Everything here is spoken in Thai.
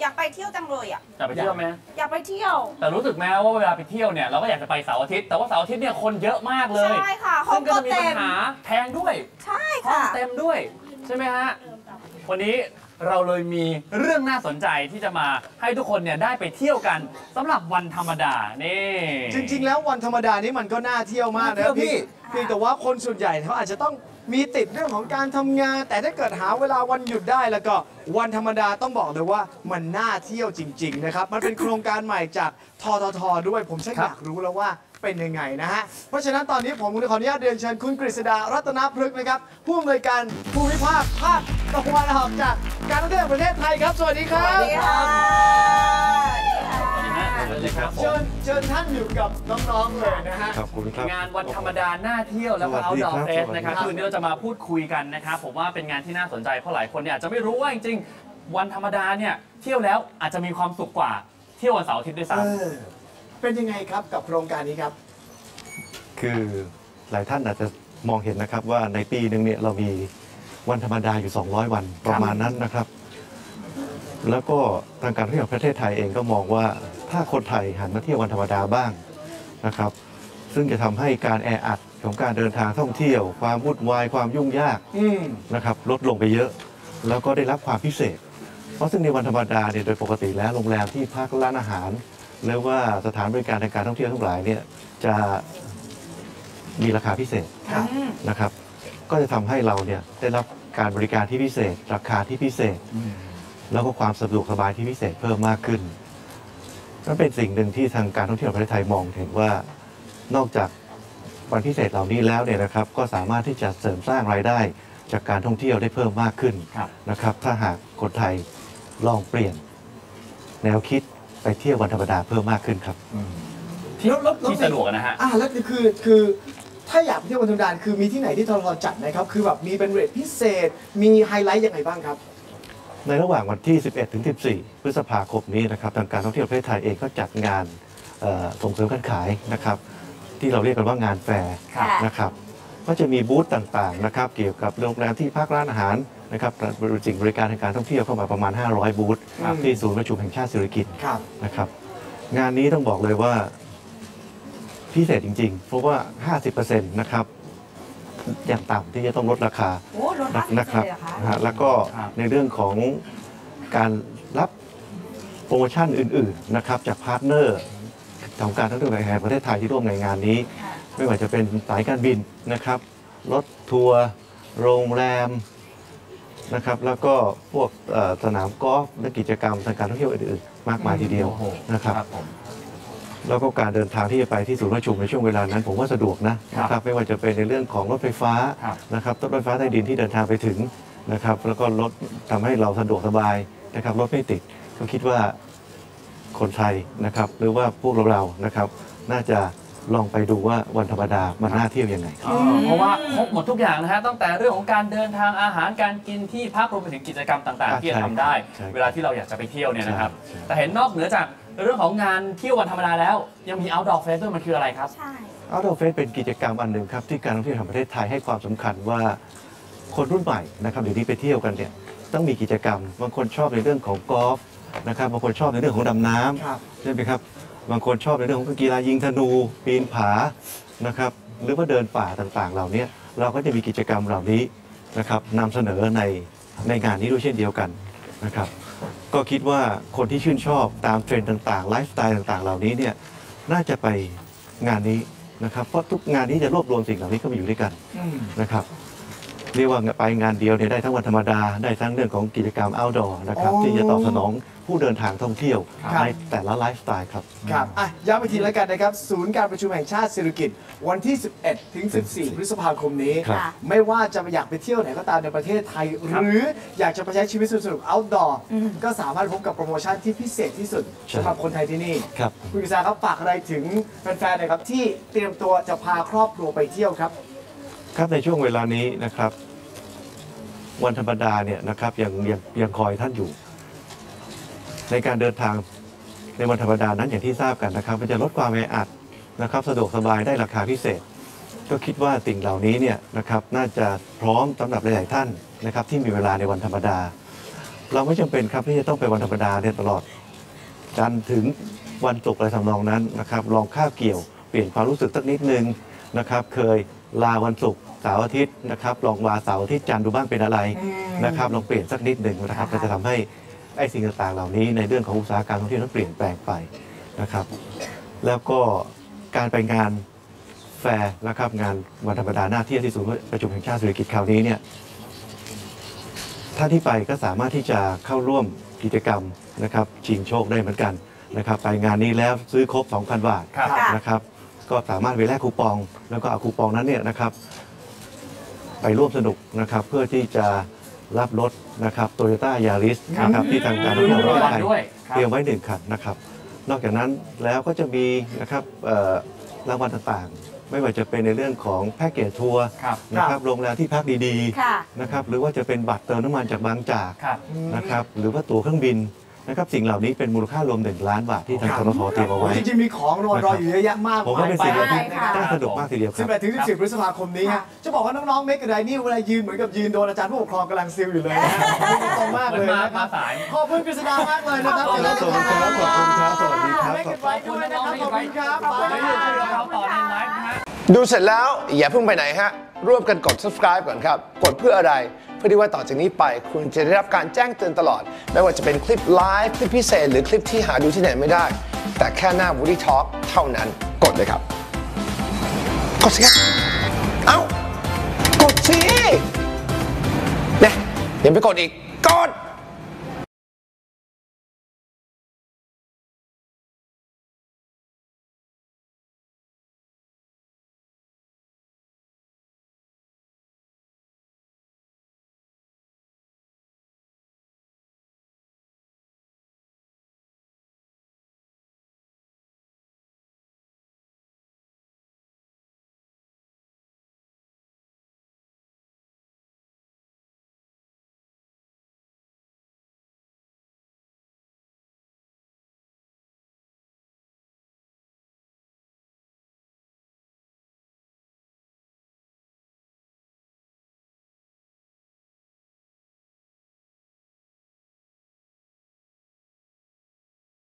อยากไปเที่ยวจังเลยอะ จะไปเที่ยวไหมอยากไปเที่ยว แต่รู้สึกไหมว่าเวลาไปเที่ยวเนี่ยเราก็อยากจะไปเสาร์อาทิตย์ แต่ว่าเสาร์อาทิตย์เนี่ยคนเยอะมากเลย ใช่ค่ะห้อซึ่งงก็ก็จะมีเต็ปัญมหาแพงด้วย ใช่ห้องค่ะเต็มด้วย ใช่ไหมฮะ วันนี้เราเลยมีเรื่องน่าสนใจที่จะมาให้ทุกคนเนี่ยได้ไปเที่ยวกันสำหรับวันธรรมดานี่จริง ๆ แล้ววันธรรมดานี่มันก็น่าเที่ยวมากน่าเที่นะยวพี่พี่เพียงแต่ว่าคนส่วนใหญ่เขาอาจจะต้อง มีติดเรื่องของการทำงาน แต่ถ้าเกิดหาเวลาวันหยุดได้แล้วก็วันธรรมดาต้องบอกเลยว่ามันน่าเที่ยวจริง ๆ นะครับ มันเป็นโครงการใหม่จากทททด้วยผมชักอยากรู้แล้วว่าเป็นยังไงนะฮะ เพราะฉะนั้นตอนนี้ผมขออนุญาตเรียนเชิญคุณกฤษดารัตนพฤกษ์นะครับผู้อำนวยการภูมิภาคภาคตะวันออกจากการท่องเที่ยวแห่งประเทศไทยครับ สวัสดีครัวัสบดีค่ะ สวัสดีครับผมเชิญเชิญท่านอยู่กับน้องๆเลยนะฮะขอบคุณครับงานวันธรรมดาน่าเที่ยวแล้วก็สวัเอาสดีดอครับเฟสสวัสดีนะครับครับคืนนี้เราจะมาพูดคุยกันนะครับผมว่าเป็นงานที่น่าสนใจเพราะหลายคนเนี่ยอาจจะไม่รู้ว่าจริงๆวันธรรมดาเนี่ยเที่ยวแล้วอาจจะมีความสุขกว่าเที่ยววันเสาร์อาทิตย์ด้วยเอซ้ำอเป็นยังไงครับกับโครงการนี้ครับ คือหลายท่านอาจจะมองเห็นนะครับว่าในปีหนึ่งเนี่ยเรามีวันธรรมดาอยู่ 200 วันประมาณนั้นนะครับ แล้วก็ทางการท่องเที่ยวแห่งประเทศไทยเองก็มองว่าถ้าคนไทยหันมาเที่ยววันธรรมดาบ้างนะครับ ซึ่งจะทำให้การแออัดของการเดินทางท่องเที่ยว ความวุ่นวายความยุ่งยากอืมนะครับ ลดลงไปเยอะ แล้วก็ได้รับความพิเศษ เพราะซึ่งในวันธรรมดาเนี่ยโดยปกติแล้วโรงแรมที่พักร้านอาหารหรือว่าสถานบริการในการท่องเที่ยวทั้งหลายเนี่ยจะมีราคาพิเศษครับนะครับ ก็จะทำให้เราเนี่ยได้รับการบริการที่พิเศษ ราคาที่พิเศษ แล้วก็ความสะดวกสบายที่พิเศษเพิ่มมากขึ้นนั่นเป็นสิ่งหนึ่งที่ทางการท่องเที่ยวแห่งประเทศไทยมองเห็นว่านอกจากวันพิเศษเหล่านี้แล้วเนี่ยนะครับ ก็สามารถที่จะเสริมสร้างรายได้จากการท่องเที่ยวได้เพิ่มมากขึ้นครับนะครับ ถ้าหากคนไทยลองเปลี่ยน แนวคิดไปเที่ยววันธรรมดาเพิ่มมากขึ้นครับที่แล้วแล้วแล้วที่สะดวกอะนะฮะ อ่าแล้วคือคือถ้าอยากไปเที่ยววันธรรมดาคือมีที่ไหนที่ททจัดไหมครับ คือแบบมีเป็นเรทพิเศษ มีไฮไลท์ยังไงบ้างครับ ในระหว่างวันที่ 11 ถึง 14 พฤษภาคมนี้นะครับทางการท่องเที่ยวประเทศไทยเองก็จัดงานเอ่อส่งเสริมการขายนะครับ ที่เราเรียกกันว่างานแฟร์ค่ะนะครับ ก็จะมีบูธต่างๆนะครับเกี่ยวกับโรงแรมที่พักร้านอาหารนะครับสิ่งบริการทางการท่องเที่ยวเข้ามาประมาณ 500 บูธครับที่ศูนย์ประชุมแห่งชาติสิริกิติ์ครับนะครับ งานนี้ต้องบอกเลยว่าพิเศษจริง ๆ เพราะว่า 50%นะครับ อย่างต่ำที่จะต้องลดราคาโอ้รถนะบัสนะครับเลยเหรอคะนะฮะแล้วก็ครับในเรื่องของการรับโปรโมชั่นอื่นๆนะครับจากพาร์ทเนอร์ของการท่องเที่ยวแห่งประเทศไทยที่ร่วมในงานนี้ ค่ะไม่ว่าจะเป็นสายการบินนะครับรถทัวร์โรงแรมนะครับแล้วก็พวกเอ่อสนามกอล์ฟและกิจกรรมทางการท่องเที่ยวอื่นๆ มากมายทีเดียวโอ้โหนะครับครับผม แล้วก็การเดินทางที่จะไปที่ศูนย์ประชุมในช่วงเวลานั้น ผมว่าสะดวกนะครับนะครับไม่ว่าจะเป็นในเรื่องของรถไฟฟ้าครับนะครับรถไฟฟ้าใต้ดินที่เดินทางไปถึงนะครับแล้วก็รถทำให้เราสะดวกสบายนะครับรถไม่ติดก็คิดว่าคนไทยนะครับหรือว่าพวกเราเราๆนะครับน่าจะลองไปดูว่าวันธรรมดามันน่าเที่ยวยังไงเอ่อเพราะว่าครบหมดทุกอย่างนะฮะตั้งแต่เรื่องของการเดินทางอาหารการกินที่พักรวมไปถึงกิจกรรมต่างอ่าๆที่จะทำได้ใช่ครับเวลาที่เราอยากจะไปเที่ยวเนี่ยนะครับใช่แต่เห็นนอกเหนือจาก เรื่องของงานเที่ยววันธรรมดาแล้ว ยังมี outdoor fest ด้วยมันคืออะไรครับ ใช่เอาดอเฟสเป็นกิจกรรมอันหนึ่งครับ ที่การท่องเที่ยวแห่งประเทศไทยให้ความสำคัญว่าคนรุ่นใหม่นะครับเดี๋ยวนี้ไปเที่ยวกันเนี่ยต้องมีกิจกรรม บางคนชอบในเรื่องของกอล์ฟนะครับบางคนชอบในเรื่องของดำน้ำครับใช่ไหมครับบางคนชอบในเรื่องของกีฬายิงธนู ปีนผานะครับหรือว่าเดินป่าต่างๆ เหล่านี้เราก็จะมีกิจกรรมเหล่านี้นะครับนำเสนอในในงานนี้ด้วยเช่นเดียวกันนะครับ ก็คิดว่าคนที่ชื่นชอบตามเทรนด์ต่างๆไลฟ์สไตล์ต่างๆ เหล่านี้เนี่ยน่าจะไปงานนี้นะครับ เพราะทุกงานนี้จะรวบรวมสิ่งเหล่านี้เข้ามาอยู่ด้วยกันอืมนะครับ เรียกว่าไปงานเดียวเนี่ยได้ทั้งวันธรรมดา ได้ทั้งเรื่องของกิจกรรม outdoor นะครับอ๋อที่จะตอบสนองผู้เดินทางท่องเที่ยวครับในแต่ละไลฟ์สไตล์ครับ ครับอะย้ำอีกทีแล้วกันนะครับ ศูนย์การประชุมแห่งชาติสิริกิติ์วันที่ 11 ถึง 14 พฤษภาคมนี้ครับค่ะไม่ว่าจะอยากไปเที่ยวไหนก็ตามในประเทศไทย หรืออยากจะไปใช้ชีวิตสนุกๆ outdoor อืมก็สามารถพบกับโปรโมชั่นที่พิเศษที่สุดใช่สำหรับคนไทยที่นี่ครับคุณกิษาครับฝากอะไรถึงแฟนๆหน่อยครับที่เตรียมตัวจะพาครอบครัวไปเที่ยวครับ ครับในช่วงเวลานี้นะครับ วันธรรมดาเนี่ยนะครับยังยังยังคอยท่านอยู่ ในการเดินทางในวันธรรมดานั้นอย่างที่ทราบกันนะครับ มันจะลดความแออัดนะครับ สะดวกสบายได้ราคาพิเศษ ก็คิดว่าสิ่งเหล่านี้เนี่ยนะครับน่าจะพร้อมสำหรับหลาย ๆ ท่านนะครับ ที่มีเวลาในวันธรรมดา เราไม่จำเป็นครับที่จะต้องไปวันธรรมดาเนี่ยตลอดจันถึงวันศุกร์อะไรทำนองนั้นนะครับ ลองข้าวเกี่ยวเปลี่ยนความรู้สึกสักนิดนึงนะครับ เคย ลาวันศุกร์เสาร์อาทิตย์นะครับลองลาเสาร์อาทิตย์จันทร์ดูบ้างเป็นอะไรนะครับลองเปลี่ยนสักนิดหนึ่งนะครับก็จะทำให้ไอ้สิ่งต่างๆ เหล่านี้ในเรื่องของอุตสาหกรรมท่องเที่ยวนั้นเปลี่ยนแปลงไปนะครับ แล้วก็การไปงานแฟร์นะครับงานวันธรรมดาหน้าเที่ยวที่ศูนย์ประชุมแห่งชาติสุริกิจคราวนี้เนี่ยท่านที่ไปก็สามารถที่จะเข้าร่วมกิจกรรมนะครับชิงโชคได้เหมือนกันนะครับ ไปงานนี้แล้วซื้อครบ 2,000 บาทครับค่ะนะครับ ก็สามารถไปแลกคูปอง แล้วก็เอาคูปองนั้นเนี่ยนะครับ ไปร่วมสนุกนะครับ เพื่อที่จะรับรถนะครับโตโยต้ายาริสนะครับที่ทางการท่องเที่ยวแห่งประเทศไทยด้วยครับเตรียมไว้หนึ่งคันนะครับ นอกจากนั้นแล้วก็จะมีนะครับเอ่อรางวัลต่างๆ ไม่ว่าจะเป็นในเรื่องของแพ็กเกจทัวร์ครับนะครับโรงแรมที่พักดีค่ะๆนะครับหรือว่าจะเป็นบัตรเติมน้ำมันจากบางจากครับนะครับหรือว่าตั๋วเครื่องบิน นะครับสิ่งเหล่านี้เป็นมูลค่ารวม1ล้านบาทที่ทางททเตรียมเอาไว้จริงๆมีของรอรออยู่เยอะแยะมากผมว่าเป็นสิ่งไปที่ค่ะน่าสนุกมากทีเดียวครับ18ถึง14พฤษภาคมนี้ฮะจะบอกว่าน้องๆเมกกระไดนี่เวลายืนเหมือนกับยืนโดนอาจารย์ผู้ปกครองกำลังซิลอยู่เลยนะฮะตรงมากเหมืเลอนยมานะคมารับสายขอบคุณกฤษดามากเลยนะครับขอบคุณครับขอบคุณครับสวัสดีครับเมกกระไดด้วยนะครับขอบคุณครับขอบคุณที่อยู่กับเราต่อในไลฟ์นะฮะดูเสร็จแล้วอย่าเพิ่งไปไหนฮะร่วมกันกด subscribe ก่อนครับ กดเพื่ออะไร เพื่อที่ว่าต่อจากนี้ไปคุณจะได้รับการแจ้งเตือนตลอด ไม่ว่าจะเป็นคลิปไลฟ์คลิปพิเศษ หรือคลิปที่หาดูที่ไหนไม่ได้ แต่แค่หน้า Woody Talk เท่านั้นกดเลยครับ กดสิครับเอ้ากดสิเนี่ยยังไม่กดอีกกด